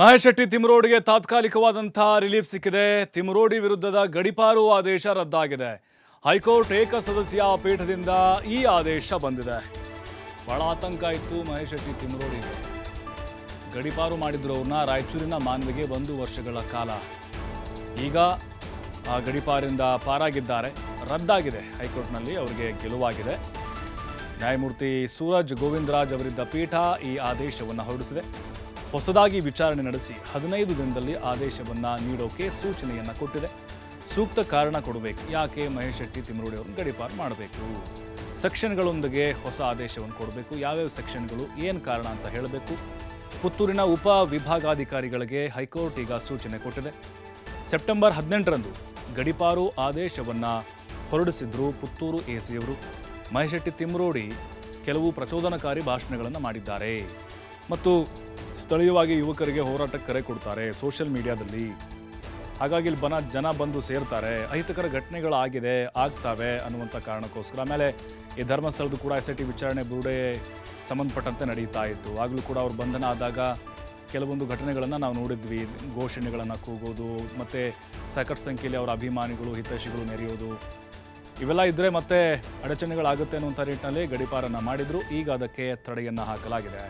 ಮಹೇಶ್ ಶೆಟ್ಟಿ ತಿಮರೋಡಿಗೆ ತಾತ್ಕಾಲಿಕವಾದಂತಹ ರಿಲೀಫ್ ಸಿಕ್ಕಿದೆ. ತಿಮರೋಡಿ ವಿರುದ್ಧದ ಗಡಿಪಾರು ಆದೇಶ ರದ್ದಾಗಿದೆ. ಹೈಕೋರ್ಟ್ ಏಕ ಸದಸ್ಯ ಪೀಠದಿಂದ ಈ ಆದೇಶ ಬಂದಿದೆ. ಬಹಳ ಆತಂಕ ಇತ್ತು ಮಹೇಶ್ ಶೆಟ್ಟಿ ತಿಮರೋಡಿಗೆ. ಗಡಿಪಾರು ಮಾಡಿದ್ರು ಅವ್ರನ್ನ ರಾಯಚೂರಿನ ಮಾನ್ವಿಗೆ ಒಂದು ವರ್ಷಗಳ ಕಾಲ. ಈಗ ಆ ಗಡಿಪಾರಿಂದ ಪಾರಾಗಿದ್ದಾರೆ. ರದ್ದಾಗಿದೆ. ಹೈಕೋರ್ಟ್ನಲ್ಲಿ ಅವರಿಗೆ ಗೆಲುವಾಗಿದೆ. ನ್ಯಾಯಮೂರ್ತಿ ಸೂರಜ್ ಗೋವಿಂದರಾಜ್ ಅವರಿದ್ದ ಪೀಠ ಈ ಆದೇಶವನ್ನು ಹೊರಡಿಸಿದೆ. ಹೊಸದಾಗಿ ವಿಚಾರಣೆ ನಡೆಸಿ ಹದಿನೈದು ದಿನದಲ್ಲಿ ಆದೇಶವನ್ನು ನೀಡೋಕೆ ಸೂಚನೆಯನ್ನು ಕೊಟ್ಟಿದೆ. ಸೂಕ್ತ ಕಾರಣ ಕೊಡಬೇಕು. ಯಾಕೆ ಮಹೇಶ್ ಶೆಟ್ಟಿ ತಿಮರೋಡಿ ಅವ್ರನ್ನ ಗಡಿಪಾರು ಮಾಡಬೇಕು? ಸೆಕ್ಷನ್ಗಳೊಂದಿಗೆ ಹೊಸ ಆದೇಶವನ್ನು ಕೊಡಬೇಕು. ಯಾವ್ಯಾವ ಸೆಕ್ಷನ್ಗಳು, ಏನು ಕಾರಣ ಅಂತ ಹೇಳಬೇಕು? ಪುತ್ತೂರಿನ ಉಪ ವಿಭಾಗಾಧಿಕಾರಿಗಳಿಗೆ ಹೈಕೋರ್ಟ್ ಈಗ ಸೂಚನೆ ಕೊಟ್ಟಿದೆ. ಸೆಪ್ಟೆಂಬರ್ ಹದಿನೆಂಟರಂದು ಗಡಿಪಾರು ಆದೇಶವನ್ನು ಹೊರಡಿಸಿದ್ರು ಪುತ್ತೂರು ಎಸಿಯವರು. ಮಹೇಶೆಟ್ಟಿ ತಿಮ್ರೋಡಿ ಕೆಲವು ಪ್ರಚೋದನಕಾರಿ ಭಾಷಣಗಳನ್ನು ಮಾಡಿದ್ದಾರೆ. ಮತ್ತು ಸ್ಥಳೀಯವಾಗಿ ಯುವಕರಿಗೆ ಹೋರಾಟಕ್ಕೆ ಕರೆ ಕೊಡ್ತಾರೆ ಸೋಷಿಯಲ್ ಮೀಡಿಯಾದಲ್ಲಿ. ಹಾಗಾಗಿ ಇಲ್ಲಿ ಬನ, ಜನ ಬಂದು ಸೇರ್ತಾರೆ. ಅಹಿತಕರ ಘಟನೆಗಳಾಗಿದೆ, ಆಗ್ತಾವೆ ಅನ್ನುವಂಥ ಕಾರಣಕ್ಕೋಸ್ಕರ. ಆಮೇಲೆ ಈ ಧರ್ಮಸ್ಥಳದ ಕೂಡ ಎಸ್ ಐ ಟಿ ವಿಚಾರಣೆ ಬುರುಡೆ ಸಂಬಂಧಪಟ್ಟಂತೆ ನಡೀತಾ ಇತ್ತು. ಆಗಲೂ ಕೂಡ ಅವ್ರ ಬಂಧನ ಆದಾಗ ಕೆಲವೊಂದು ಘಟನೆಗಳನ್ನು ನಾವು ನೋಡಿದ್ವಿ. ಘೋಷಣೆಗಳನ್ನು ಕೂಗೋದು, ಮತ್ತು ಸಾಕಷ್ಟು ಸಂಖ್ಯೆಯಲ್ಲಿ ಅವರ ಅಭಿಮಾನಿಗಳು, ಹಿತೈಷಿಗಳು ನೆರೆಯೋದು ಇವೆಲ್ಲ ಇದ್ದರೆ ಮತ್ತೆ ಅಡಚಣೆಗಳಾಗುತ್ತೆ ಅನ್ನುವಂಥ ನಿಟ್ಟಿನಲ್ಲಿ ಗಡಿಪಾರನ್ನು ಮಾಡಿದ್ರು. ಈಗ ಅದಕ್ಕೆ ತಡೆಯನ್ನು ಹಾಕಲಾಗಿದೆ.